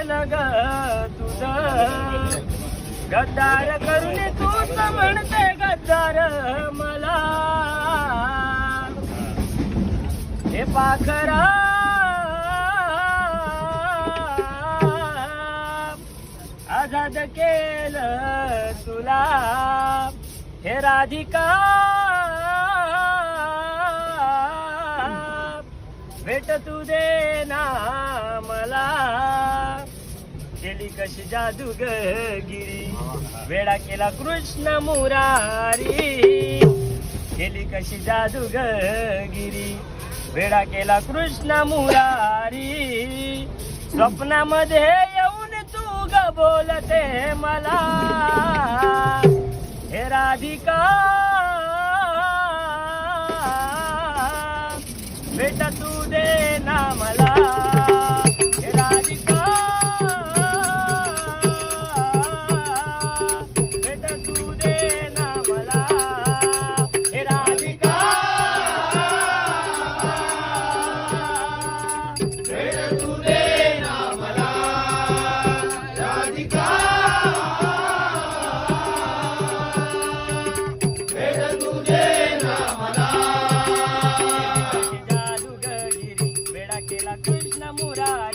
वाचलं ग तुझ गद्दार करून तू म्हणते गद्दार मला. हे पाखरा आझाद केलं तुला. हे राधिका भेट तू देना मला. मांडली कशी जादू गिरी वेडा केला कृष्ण मुरारी. केली कशी जादू गिरी वेडा केला कृष्ण मुरारी. स्वप्नामध्ये येऊन तू ग बोलते मला. हे राधिका. भेट तू दे la Krishna Murari.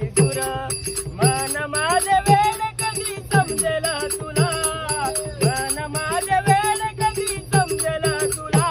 विधुर मन माझे वेळ कधी समजेल तुला? मन माझे वेळ तुला?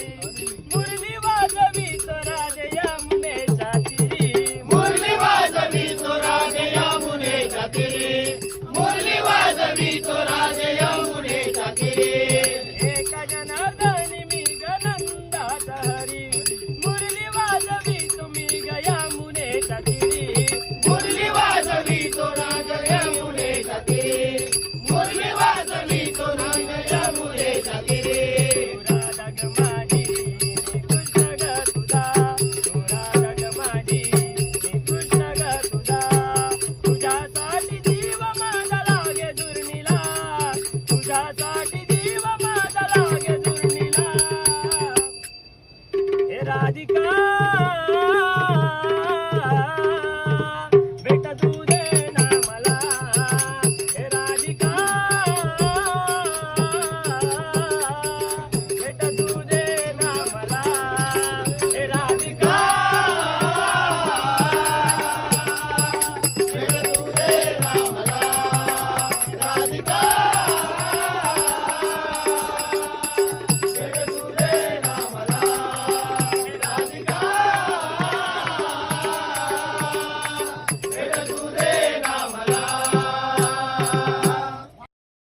Thank you.